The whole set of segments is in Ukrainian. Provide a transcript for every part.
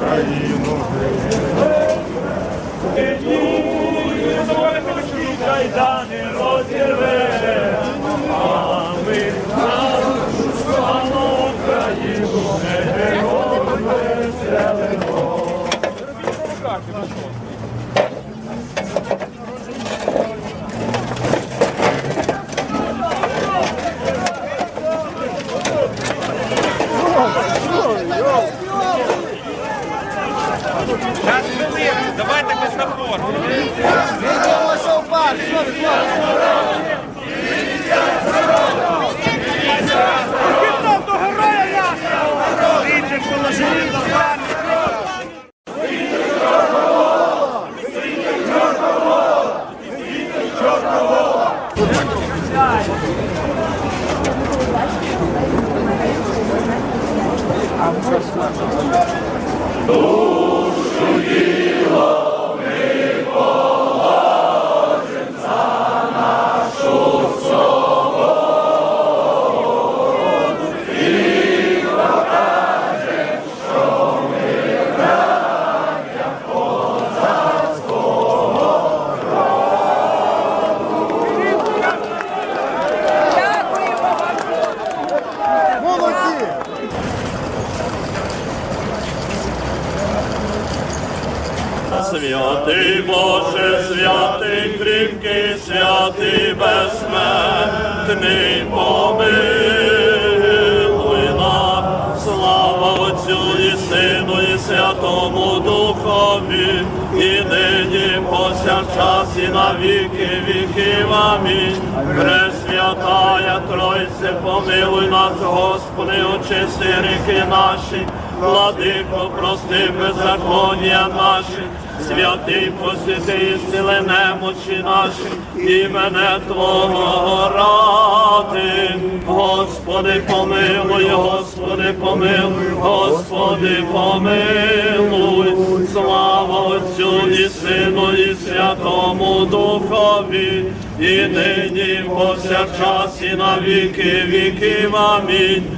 країну Кайдани розірве, а ми нашу славу Україну не героям веселимо. Час хвилини, давайте без напору. Молодці! Святий Боже, святий кріпкий, святий безсмертний, помилуй нас, слава Отцю і Сину, і Святому Духові, і нині повсякчас, і на віки віків. Амінь. Пресвятая Тройце, помилуй нас, Господи, очисти гріхи наші, Владико, прости беззаконня наші, святий посвяти сили немочі наші, імене Твого ради. Господи, помилуй, Господи, помилуй, Господи, помилуй, слава Отцю і Сину, і Святому Духові, і нині, і повсякчас, і на віки віків. Амінь.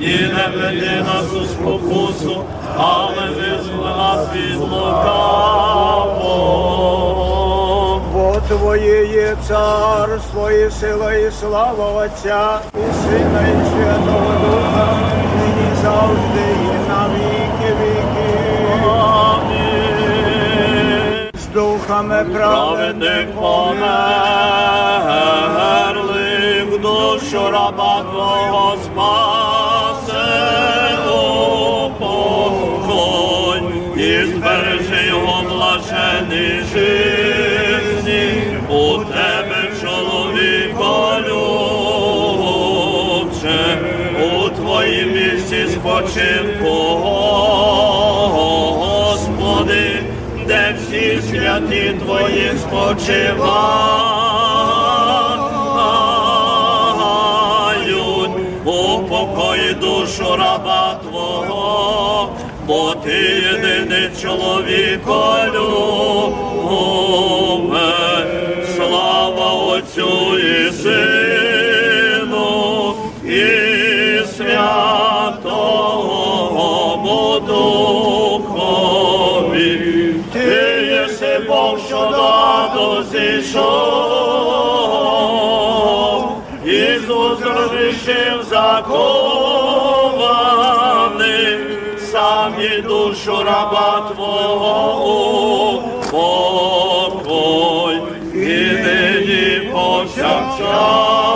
і не веди нас у спокусу, але визволи нас від лукавого. Бо Твоє є царство, і сила, і слава Отця, і Сина, і Святого Духа, нині завжди, і на віки віки. Амінь. З духами Праведник померлих, душу раба Твого спасе і збережи його блажений жизні, у тебе чоловіко любче, у твоїм місці спочинку, Господи, де всі святі Твої спочивають, упокої душу раба Твого, бо Ти єдиний чоловіко любе, слава Отцю і Сину, і Святому Духові. Ти єси Бог, що до зійшов, Ісус розрішив закований, раба Твого упокой, і нині повсякчас,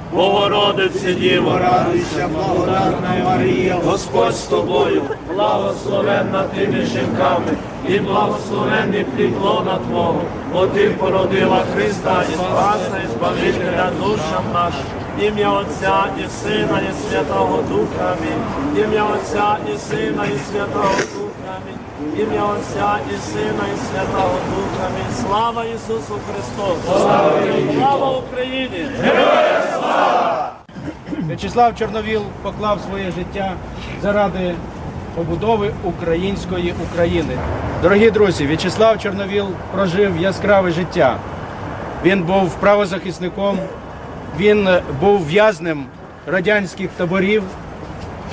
Богородице Діво, Радуйся, благодатна Марія, Господь з тобою, благословенна ти між жінками, і благословенний плід лона Твого, бо ти породила Христа і Спаса, і Збавителя душам нашим. Ім'я Отця і Сина, і Святого Духа. Амінь. Ім'я Отця і Сина, і Святого Духа. Ім'я Отця і Сина, і Святого Духа. Амінь. Слава Ісусу Христу! Слава Україні! В'ячеслав Чорновіл поклав своє життя заради побудови української України. Дорогі друзі, В'ячеслав Чорновіл прожив яскраве життя. Він був правозахисником, він був в'язнем радянських таборів.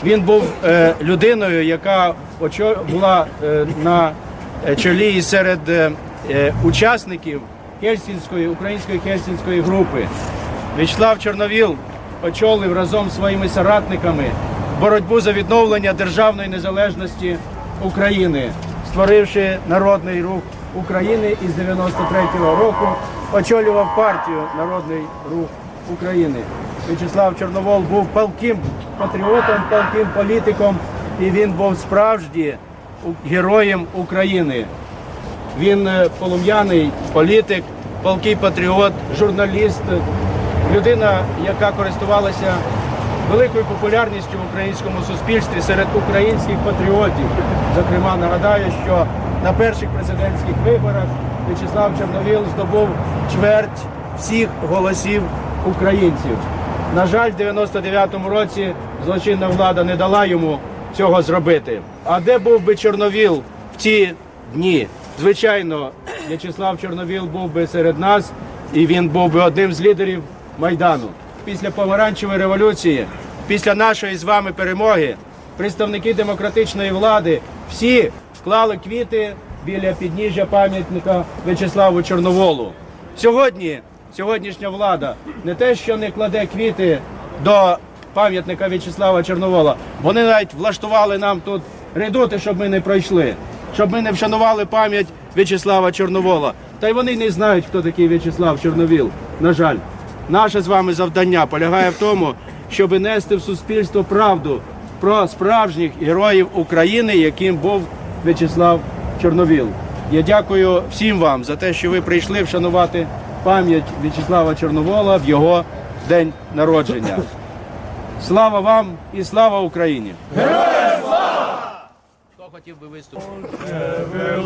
Він був е, людиною, яка була е, на е, чолі і серед е, е, учасників Хельсінської української Хельсінської групи. В'ячеслав Чорновіл очолив разом зі своїми соратниками боротьбу за відновлення державної незалежності України, створивши народний рух України із 93-го року, очолював партію Народний рух України. В'ячеслав Чорновол був палким патріотом, палким політиком, і він був справді героєм України. Він е, полум'яний політик, палкий патріот, журналіст, е, людина, яка користувалася великою популярністю в українському суспільстві серед українських патріотів. Зокрема, нагадаю, що на перших президентських виборах В'ячеслав Чорновіл здобув чверть всіх голосів українців. На жаль, в 99-му році злочинна влада не дала йому цього зробити. А де був би Чорновіл в ті дні? Звичайно, В'ячеслав Чорновіл був би серед нас, і він був би одним з лідерів Майдану. Після помаранчевої революції, після нашої з вами перемоги, представники демократичної влади всі вклали квіти біля підніжжя пам'ятника В'ячеславу Чорноволу. Сьогодні сьогоднішня влада не те, що не кладе квіти до пам'ятника В'ячеслава Чорновола, вони навіть влаштували нам тут редути, щоб ми не пройшли, щоб ми не вшанували пам'ять В'ячеслава Чорновола. Та й вони не знають, хто такий В'ячеслав Чорновіл. На жаль, наше з вами завдання полягає в тому, щоб нести в суспільство правду про справжніх героїв України, яким був В'ячеслав Чорновіл. Я дякую всім вам за те, що ви прийшли вшанувати пам'ять В'ячеслава Чорновола в його день народження. Слава вам і слава Україні! Героям слава! Хто хотів би виступити? Слава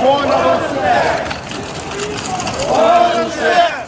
Sonra olsun. Olsun.